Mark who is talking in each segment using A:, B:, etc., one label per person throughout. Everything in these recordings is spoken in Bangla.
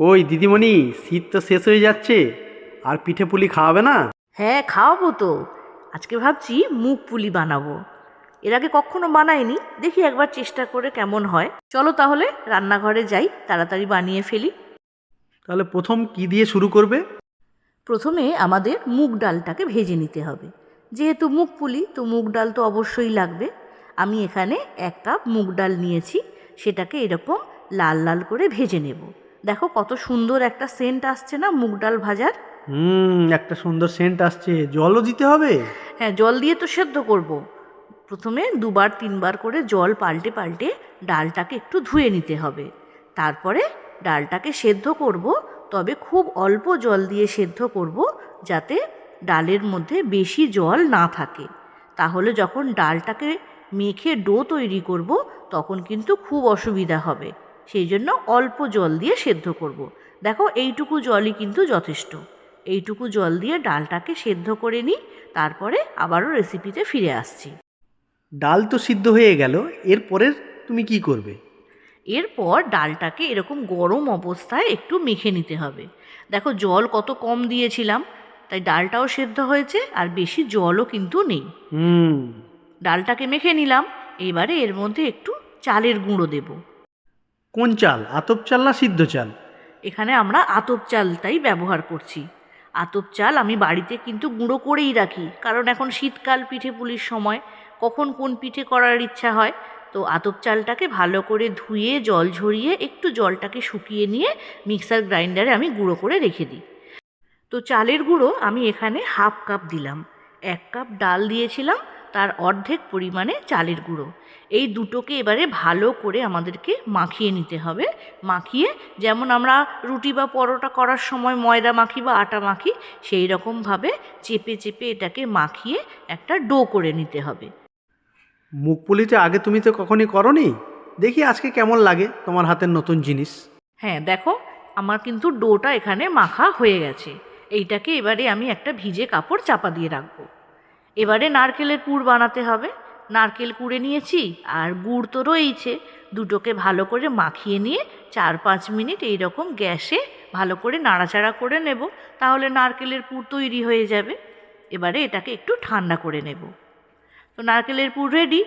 A: কই দিদিমণি শীত তো শেষ হয়ে যাচ্ছে আর পিঠে পুলি খাওয়াবে না?
B: হ্যাঁ খাওয়াবো তো। আজকে ভাবছি মুগ পুলি বানাবো। এর আগে কখনো বানাইনি দেখি একবার চেষ্টা করে কেমন হয়। চলো তাহলে রান্নাঘরে যাই তাড়াতাড়ি বানিয়ে ফেলি।
A: তাহলে প্রথম কি দিয়ে শুরু করবে?
B: প্রথমে আমাদের মুগ ডালটাকে ভেজে নিতে হবে। যেহেতু মুগ পুলি তো মুগ ডাল তো অবশ্যই লাগবে। আমি এখানে এক কাপ মুগ ডাল নিয়েছি সেটাকে এরকম লাল লাল করে ভেজে নেব। দেখো কত সুন্দর একটা সেন্ট আসছে না মুগ ডাল ভাজার?
A: হুম একটা সুন্দর সেন্ট আসছে। জলও দিতে হবে?
B: হ্যাঁ জল দিয়ে তো সেদ্ধ করব। প্রথমে দুবার তিনবার করে জল পাল্টে পাল্টে ডালটাকে একটু ধুয়ে নিতে হবে। তারপরে ডালটাকে সেদ্ধ করব তবে খুব অল্প জল দিয়ে সেদ্ধ করব যাতে ডালের মধ্যে বেশি জল না থাকে। তাহলে যখন ডালটাকে মেখে ডো তৈরি করব তখন কিন্তু খুব অসুবিধা হবে। সেই জন্য অল্প জল দিয়ে সেদ্ধ করব। দেখো এইটুকু জলই কিন্তু যথেষ্ট। এইটুকু জল দিয়ে ডালটাকে সেদ্ধ করে নিই তারপরে আবারও রেসিপিতে ফিরে আসছি।
A: ডাল তো সিদ্ধ হয়ে গেল এরপরে তুমি কি করবে?
B: এরপর ডালটাকে এরকম গরম অবস্থায় একটু মেখে নিতে হবে। দেখো জল কত কম দিয়েছিলাম তাই ডালটাও সেদ্ধ হয়েছে আর বেশি জলও কিন্তু নেই। ডালটাকে মেখে নিলাম এবারে এর মধ্যে একটু চালের গুঁড়ো দেব।
A: কোন চাল? আতপ চাল না সিদ্ধ চাল?
B: এখানে আমরা আতপ চালটাই ব্যবহার করছি। আতপ চাল আমি বাড়িতে কিন্তু গুঁড়ো করেই রাখি, কারণ এখন শীতকাল, পিঠে পুলির সময়। কখন কোন পিঠে করার ইচ্ছা হয়? তো আতপ চালটাকে ভালো করে ধুয়ে, জল ঝরিয়ে, একটু জলটাকে শুকিয়ে নিয়ে মিক্সার গ্রাইন্ডারে আমি গুঁড়ো করে রেখে দিই। তো চালের গুঁড়ো আমি এখানে হাফ কাপ দিলাম। এক কাপ ডাল দিয়েছিলাম তার অর্ধেক পরিমাণে চালের গুঁড়ো। এই দুটোকে এবারে ভালো করে আমাদেরকে মাখিয়ে নিতে হবে। মাখিয়ে যেমন আমরা রুটি বা পরোটা করার সময় ময়দা মাখি বা আটা মাখি সেই রকমভাবে চেপে চেপে এটাকে মাখিয়ে একটা ডো করে নিতে হবে।
A: মুখ আগে তুমি তো কখনই করনি? দেখি আজকে কেমন লাগে তোমার হাতের নতুন জিনিস।
B: হ্যাঁ দেখো আমার কিন্তু ডোটা এখানে মাখা হয়ে গেছে। এইটাকে এবারে আমি একটা ভিজে কাপড় চাপা দিয়ে রাখব। এবারে নারকেলের পুর বানাতে হবে। নারকেল কুড়ে নিয়েছি, আর গুড় তো রয়েইছে। দুটোকে ভালো করে মাখিয়ে নিয়ে চার পাঁচ মিনিট এই রকম গ্যাসে ভালো করে নাড়াচাড়া করে নেব। তাহলে নারকেলের পুর তৈরি হয়ে যাবে। এবারে এটাকে একটু ঠান্ডা করে নেব। তো নারকেলের পুর রেডি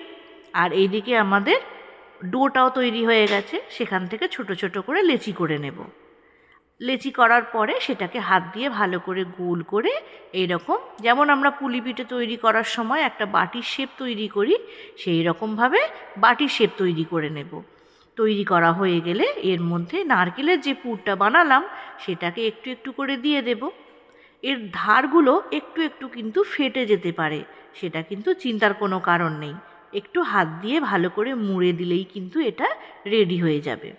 B: আর এইদিকে আমাদের ডোটাও তৈরি হয়ে গেছে। সেখান থেকে ছোট ছোট করে লেচি করে নেব। লেচি করার পরে সেটাকে হাত দিয়ে ভালো করে গোল করে এই রকম যেমন আমরা পুলি পিঠে তৈরি করার সময় একটা বাটির শেপ তৈরি করি, সেই রকমভাবে বাটির শেপ তৈরি করে নেব। তৈরি করা হয়ে গেলে এর মধ্যে নারকেলের যে পুরটা বানালাম, সেটাকে একটু একটু করে দিয়ে দেব। এর ধারগুলো একটু একটু কিন্তু ফেটে যেতে পারে, সেটা কিন্তু চিন্তার কোনো কারণ নেই। একটু হাত দিয়ে ভালো করে মুড়ে দিলেই কিন্তু এটা রেডি হয়ে যাবে।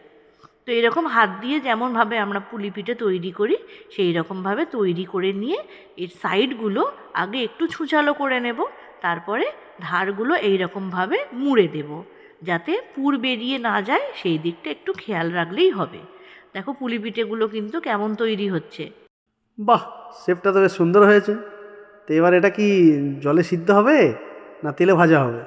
B: তো এরকম হাত দিয়ে যেমনভাবে আমরা পুলি পিঠে তৈরি করি সেই রকমভাবে তৈরি করে নিয়ে এর সাইডগুলো আগে একটু ছুঁচালো করে নেব তারপরে ধারগুলো এই রকমভাবে মুড়ে দেব যাতে পুর বেরিয়ে না যায় সেই দিকটা একটু খেয়াল রাখলেই হবে। দেখো পুলি পিঠেগুলো কিন্তু কেমন তৈরি হচ্ছে।
A: বাহ শেপটা তো বেশ সুন্দর হয়েছে। তো এবার এটা কি জলে সিদ্ধ হবে না তেলে ভাজা হবে?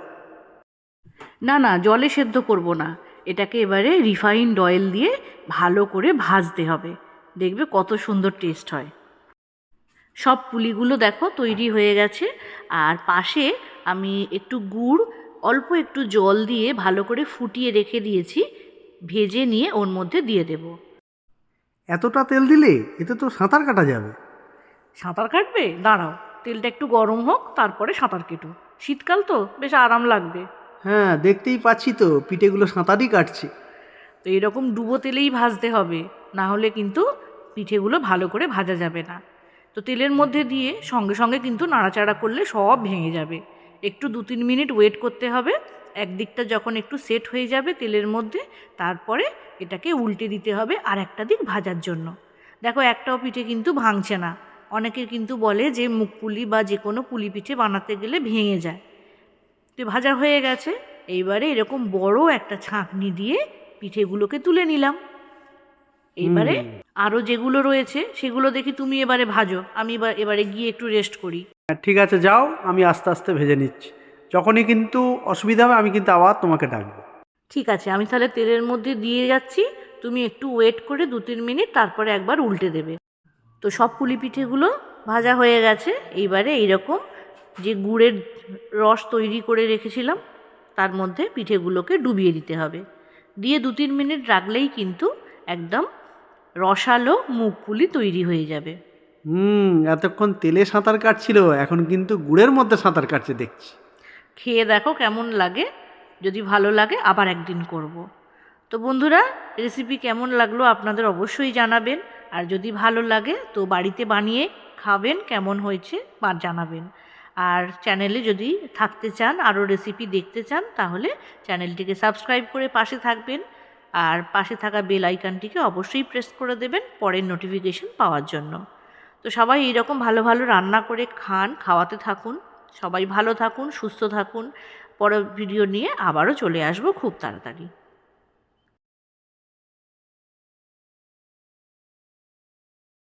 B: না না জলে সেদ্ধ করব না। এটাকে এবারে রিফাইন্ড অয়েল দিয়ে ভালো করে ভাজতে হবে। দেখবে কত সুন্দর টেস্ট হয়। সব পুলিগুলো দেখো তৈরি হয়ে গেছে। আর পাশে আমি একটু গুড় অল্প একটু জল দিয়ে ভালো করে ফুটিয়ে রেখে দিয়েছি। ভেজে নিয়ে ওর মধ্যে দিয়ে দেব।
A: এতটা তেল দিলে এতে তো সাঁতার কাটা যাবে।
B: সাঁতার কাটবে? দাঁড়াও তেলটা একটু গরম হোক তারপরে সাঁতার কেটো। শীতকাল তো বেশ আরাম লাগবে।
A: হ্যাঁ দেখতেই পাচ্ছি তো, পিঠেগুলো সাঁতারই কাটছে।
B: তো এরকম ডুবো তেলেই ভাজতে হবে, না হলে কিন্তু পিঠেগুলো ভালো করে ভাজা যাবে না। তো তেলের মধ্যে দিয়ে সঙ্গে সঙ্গে কিন্তু নাড়াচাড়া করলে সব ভেঙে যাবে। একটু দু তিন মিনিট ওয়েট করতে হবে, একদিকটা যখন একটু সেট হয়ে যাবে তেলের মধ্যে, তারপরে এটাকে উল্টে দিতে হবে আর একটা দিক ভাজার জন্য। দেখো, একটাও পিঠে কিন্তু ভাঙছে না। অনেকে কিন্তু বলে যে মুখ পুলি বা যে কোনো পুলি পিঠে বানাতে গেলে ভেঙে যায়। তো ভাজা হয়ে গেছে এইবারে এরকম বড় একটা ছাঁকনি দিয়ে পিঠেগুলোকে তুলে নিলাম। এইবারে। আরও যেগুলো রয়েছে সেগুলো দেখি তুমি এবারে ভাজো আমি এবার এবারে গিয়ে একটু রেস্ট করি।
A: হ্যাঁ, ঠিক আছে যাও আমি আস্তে আস্তে ভেজে নিচ্ছি। যখনই কিন্তু অসুবিধা হবে আমি কিন্তু আবার তোমাকে ডাকবো।
B: ঠিক আছে আমি তাহলে তেলের মধ্যে দিয়ে যাচ্ছি তুমি একটু ওয়েট করে দু তিন মিনিট তারপরে একবার উল্টে দেবে। তো সব পুলি পিঠেগুলো ভাজা হয়ে গেছে এইবারে এইরকম যে গুড়ের রস তৈরি করে রেখেছিলাম তার মধ্যে পিঠেগুলোকে ডুবিয়ে দিতে হবে। দিয়ে দু তিন মিনিট রাখলেই কিন্তু একদম রসালো মুখ পুলি তৈরি হয়ে যাবে।
A: হুম এতক্ষণ তেলে সাঁতার কাটছিল এখন কিন্তু গুড়ের মধ্যে সাঁতার কাটছে দেখছি।
B: খেয়ে দেখো কেমন লাগে যদি ভালো লাগে আবার একদিন করব। তো বন্ধুরা রেসিপি কেমন লাগল আপনাদের অবশ্যই জানাবেন আর যদি ভালো লাগে তো বাড়িতে বানিয়ে খাবেন কেমন হয়েছে বা জানাবেন। আর চ্যানেলে যদি থাকতে চান, আরও রেসিপি দেখতে চান, তাহলে চ্যানেলটিকে সাবস্ক্রাইব করে পাশে থাকবেন। আর পাশে থাকা বেল আইকনটিকে অবশ্যই প্রেস করে দেবেন পরের নোটিফিকেশন পাওয়ার জন্য। তো সবাই এইরকম ভালো ভালো রান্না করে খান, খাওয়াতে থাকুন। সবাই ভালো থাকুন, সুস্থ থাকুন। পরের ভিডিও নিয়ে আবারও চলে আসব খুব তাড়াতাড়ি।